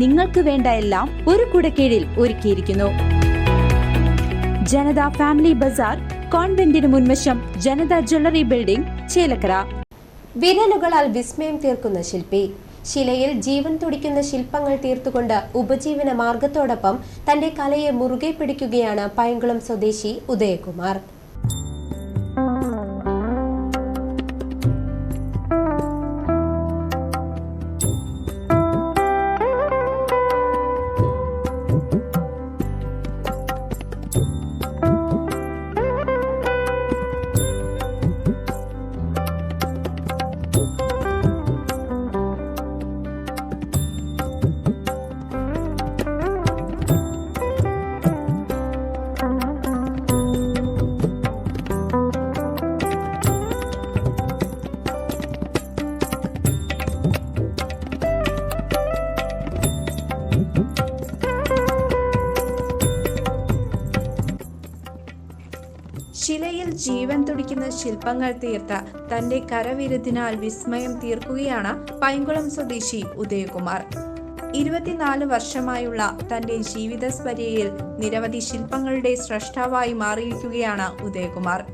നിങ്ങൾക്ക് വേണ്ട എല്ലാം ഒരു കുടക്കീഴിൽ ഒരുക്കിയിരിക്കുന്നു. ജനത ഫാമിലി ബസാർ കോൺവെന്റിന് മുൻവശം ജനത ജ്വല്ലറി ബിൽഡിംഗ് ചേലക്കര. വിരലുകളാൽ വിസ്മയം തീർക്കുന്ന ശില്പി. ശിലയിൽ ജീവൻ തുടിക്കുന്ന ശില്പങ്ങൾ തീർത്തുകൊണ്ട് ഉപജീവന മാർഗത്തോടൊപ്പം തന്റെ കലയെ മുറുകെ പിടിക്കുകയാണ് പൈങ്കുളം സ്വദേശി ഉദയകുമാർ. ശിലയിൽ ജീവൻ തുടിക്കുന്ന ശില്പങ്ങൾ തീർത്ത തന്റെ കരവിരുതിനാൽ വിസ്മയം തീർക്കുകയാണ് പൈങ്കുളം സ്വദേശി ഉദയകുമാർ. ഇരുപത്തിനാല് വർഷമായുള്ള തന്റെ ജീവിതസ്പര്യയിൽ നിരവധി ശില്പങ്ങളുടെ സ്രഷ്ടാവായി മാറിയിരിക്കുകയാണ് ഉദയകുമാർ.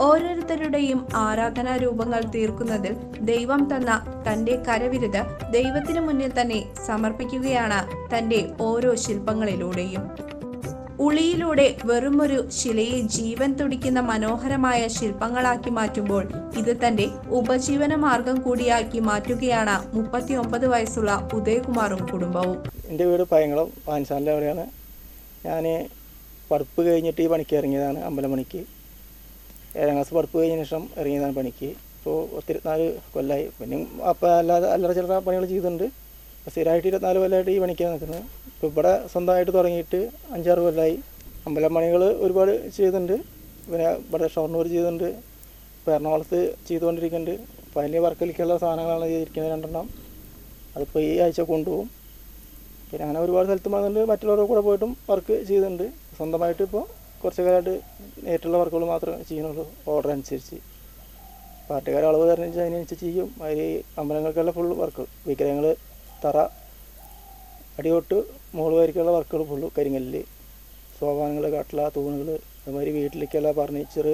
ഓരോരുത്തരുടെയും ആരാധനാ രൂപങ്ങൾ തീർക്കുന്നതിൽ ദൈവം തന്ന തന്റെ കരവിരുത് ദൈവത്തിനു മുന്നിൽ തന്നെ സമർപ്പിക്കുകയാണ് തന്റെ ഓരോ ശില്പങ്ങളിലൂടെയും. ഉളിയിലൂടെ വെറുമൊരു ശിലയെ ജീവൻ തുടിക്കുന്ന മനോഹരമായ ശില്പങ്ങളാക്കി മാറ്റുമ്പോൾ ഇത് തന്റെ ഉപജീവന മാർഗം കൂടിയാക്കി മാറ്റുകയാണ് മുപ്പത്തി ഒമ്പത് വയസ്സുള്ള ഉദയകുമാറും കുടുംബവും. എന്റെ വീട് പയങ്ങളും പാൻസാലിന്റെ അവിടെയാണ്. ഞാൻ പഠിപ്പ് കഴിഞ്ഞിട്ട് ഈ പണിക്ക് ഇറങ്ങിയതാണ് അമ്പലമണിക്ക്. ഏഴാം ക്ലാസ് പഠിപ്പ് കഴിഞ്ഞ ശേഷം ഇറങ്ങിയതാണ് പണിക്ക്. ഇപ്പോൾ ഇരുപത്തിനാല് കൊല്ലമായി പിന്നെ അപ്പം അല്ലാതെ അല്ലറ ചില്ലറ പണികൾ ചെയ്തിട്ടുണ്ട്. സ്ഥിരമായിട്ട് ഇരുപത്തിനാല് കൊല്ലമായിട്ട് ഈ പണിക്കാണ് നിൽക്കുന്നത്. ഇപ്പോൾ ഇവിടെ സ്വന്തമായിട്ട് തുടങ്ങിയിട്ട് അഞ്ചാറ് കൊല്ലമായി അമ്പലം പണികൾ ഒരുപാട് ചെയ്തിട്ടുണ്ട്. പിന്നെ ഇവിടെ ഷൊർണൂർ ചെയ്തിട്ടുണ്ട്. ഇപ്പോൾ എറണാകുളത്ത് ചെയ്തുകൊണ്ടിരിക്കുന്നുണ്ട്. അപ്പോൾ അതിന്റെ വർക്കിലേക്കുള്ള സാധനങ്ങളാണ് ചെയ്തിരിക്കുന്നത് രണ്ടെണ്ണം. അതിപ്പോൾ ഈ ആഴ്ച കൊണ്ടുപോകും. പിന്നെ അങ്ങനെ ഒരുപാട് സ്ഥലത്ത് വന്നിട്ട് മറ്റുള്ളവരുടെ കൂടെ പോയിട്ടും വർക്ക് ചെയ്തിട്ടുണ്ട്. സ്വന്തമായിട്ട് ഇപ്പോൾ കുറച്ച് കാലമായിട്ട് നേരിട്ടുള്ള വർക്കുകൾ മാത്രമേ ചെയ്യുന്നുള്ളൂ. ഓർഡർ അനുസരിച്ച്. പാർട്ടിക്കാർ അളവ് തരണം അതിനനുസരിച്ച് ചെയ്യും. അതിൽ അമ്പലങ്ങൾക്കുള്ള ഫുൾ വർക്ക് വിഗ്രഹങ്ങൾ തറ അടിയൊട്ട് മുകൾ വരിക്കുള്ള വർക്കുകൾ ഫുള്ള് കരിങ്കല്ല് സോപാനങ്ങൾ കട്ടള തൂണുകൾ അതുമാതിരി വീട്ടിലേക്കുള്ള ഫർണിച്ചർ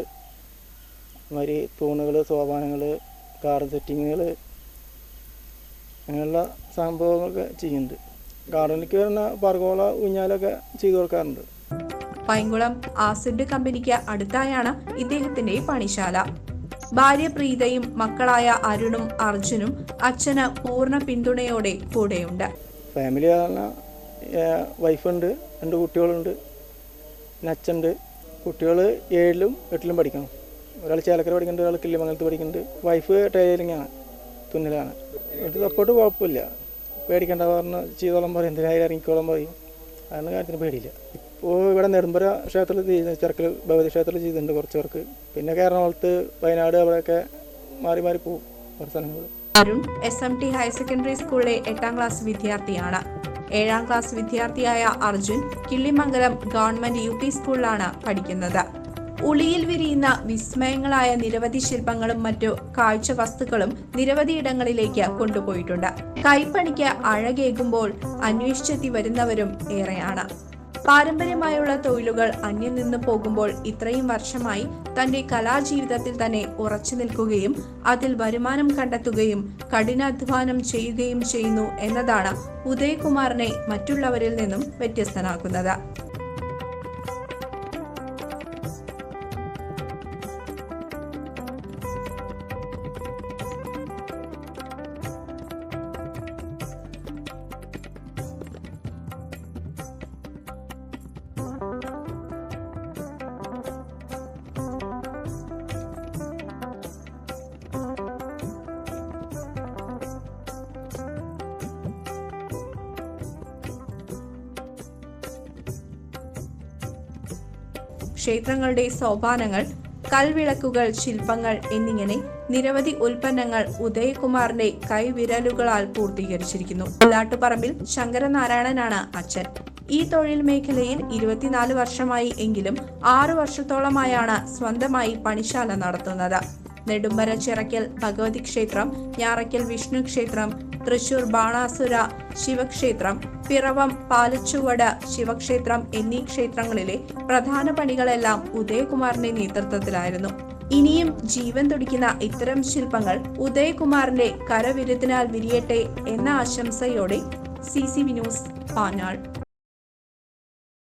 അതുമാതിരി തൂണുകൾ സോപാനങ്ങൾ ഗാർഡൻ സെറ്റിങ്ങുകൾ അങ്ങനെയുള്ള സംഭവങ്ങളൊക്കെ ചെയ്യുന്നുണ്ട്. ഗാർഡനിലേക്ക് വരുന്ന പർഗോള ഊഞ്ഞാലൊക്കെ ചെയ്തു കൊടുക്കാറുണ്ട്. പൈങ്കുളം ആസിഡ് കമ്പനിക്ക് അടുത്തായാണ് ഇദ്ദേഹത്തിന്റെ പണിശാല. ഭാര്യ പ്രീതയും മക്കളായ അരുണും അർജുനും അച്ഛന് പൂർണ പിന്തുണയോടെ കൂടെയുണ്ട്. ഫാമിലി പറഞ്ഞാൽ വൈഫുണ്ട് രണ്ട് കുട്ടികളുണ്ട് പിന്നെ അച്ഛനുണ്ട് കുട്ടികൾ ഏഴിലും എട്ടിലും പഠിക്കണം. ഒരാൾ ചേലക്കര പഠിക്കുന്നുണ്ട് ഒരാൾ കിള്ളിമംഗലത്ത് പഠിക്കുന്നുണ്ട്. വൈഫ് ടൈലറിങ്ങാണ് തുന്നലാണ്. വീട്ടിൽ സപ്പോർട്ട് കുഴപ്പമില്ല. പേടിക്കേണ്ട പറഞ്ഞ് ചെയ്തോളം പറയും. എന്തിനായാലും ഇറങ്ങിക്കോളം പറയും. അതൊന്നും കാര്യത്തിന് പേടിയില്ല. ഇപ്പോൾ ഇവിടെ നെടുമ്പര ക്ഷേത്രത്തിൽ ചെയ്യുന്ന ചെറുക്കൽ ഭഗവതി ക്ഷേത്രത്തിൽ ചെയ്തിട്ടുണ്ട് കുറച്ച് പേർക്ക് പിന്നെ എറണാകുളത്ത് വയനാട് അവിടെയൊക്കെ മാറി മാറി പോകും കുറച്ച് സ്ഥലങ്ങളിൽ Arun S M T higher secondary സ്കൂളിലെ എട്ടാം ക്ലാസ് വിദ്യാർത്ഥിയാണ്. ഏഴാം ക്ലാസ് വിദ്യാർത്ഥിയായ Arjun Killimangalam government U P സ്കൂളിലാണ് പഠിക്കുന്നത്. ഉളിയിൽ വിരിയുന്ന വിസ്മയങ്ങളായ നിരവധി ശില്പങ്ങളും മറ്റു കാഴ്ച വസ്തുക്കളും നിരവധി ഇടങ്ങളിലേക്ക് കൊണ്ടുപോയിട്ടുണ്ട്. കൈപ്പണിക്ക് അഴകേകുമ്പോൾ അന്വേഷിച്ചെത്തി വരുന്നവരും ഏറെയാണ്. പാരമ്പര്യമായുള്ള തൊഴിലുകൾ അന്യം നിന്ന് പോകുമ്പോൾ ഇത്രയും വർഷമായി തന്റെ കലാജീവിതത്തിൽ തന്നെ ഉറച്ചു നിൽക്കുകയും അതിൽ വരുമാനം കണ്ടെത്തുകയും കഠിനാധ്വാനം ചെയ്യുകയും ചെയ്യുന്നു എന്നതാണ് ഉദയകുമാറിനെ മറ്റുള്ളവരിൽ നിന്നും വ്യത്യസ്തനാക്കുന്നത്. ക്ഷേത്രങ്ങളുടെ സോപാനങ്ങൾ കൽവിളക്കുകൾ ശില്പങ്ങൾ എന്നിങ്ങനെ നിരവധി ഉൽപ്പന്നങ്ങൾ ഉദയകുമാറിന്റെ കൈവിരലുകളാൽ പൂർത്തീകരിച്ചിരിക്കുന്നു. ഉള്ളാട്ടുപറമ്പിൽ ശങ്കരനാരായണനാണ് അച്ഛൻ. ഈ തൊഴിൽ മേഖലയിൽ ഇരുപത്തിനാല് വർഷമായി എങ്കിലും ആറു വർഷത്തോളമായാണ് സ്വന്തമായി പണിശാല നടത്തുന്നത്. നെടുമ്പര ചിറക്കൽ ഭഗവതി ക്ഷേത്രം ഞാറയ്ക്കൽ വിഷ്ണു ക്ഷേത്രം തൃശൂർ ബാണാസുര ശിവക്ഷേത്രം പിറവം പാലച്ചുവട് ശിവക്ഷേത്രം എന്നീ ക്ഷേത്രങ്ങളിലെ പ്രധാന പണികളെല്ലാം ഉദയകുമാറിന്റെ നേതൃത്വത്തിലായിരുന്നു. ഇനിയും ജീവൻ തുടിക്കുന്ന ഇത്തരം ശില്പങ്ങൾ ഉദയകുമാറിന്റെ കരവിരുതിനാൽ വിരിയട്ടെ എന്ന ആശംസയോടെ C C V news Panjal.